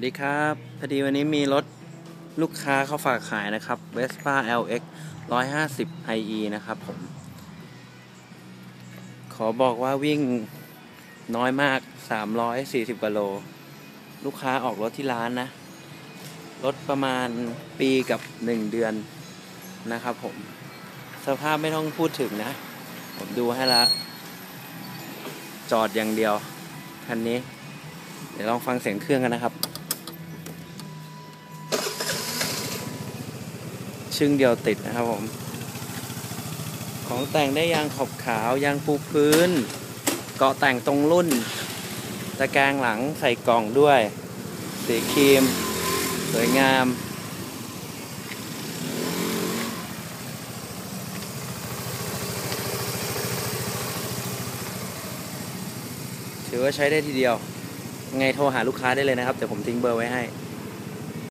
วัสดีครับ พอดีวันนี้มีรถลูกค้าเขาฝากขายนะครับ Vespa LX 150 IE นะครับผม ขอบอกว่าวิ่งน้อยมาก 340กว่าโล ลูกค้าออกรถที่ร้านนะ รถประมาณปีกับ 1 เดือนนะครับผม สภาพไม่ต้องพูดถึงนะ ผมดูให้ละ จอดอย่างเดียว คันนี้เดี๋ยวลองฟังเสียงเครื่องกันนะครับ ชึ่งเดียวติดนะครับผม ของแต่งได้ยางขอบขาวยางปูพื้น เกาะแต่งตรงรุ่น ตะแกรงหลังใส่กล่องด้วย สีครีม สวยงามถือว่าใช้ได้ทีเดียว ไงโทรหาลูกค้าได้เลยนะครับเดี๋ยวผมทิ้งเบอร์ไว้ให้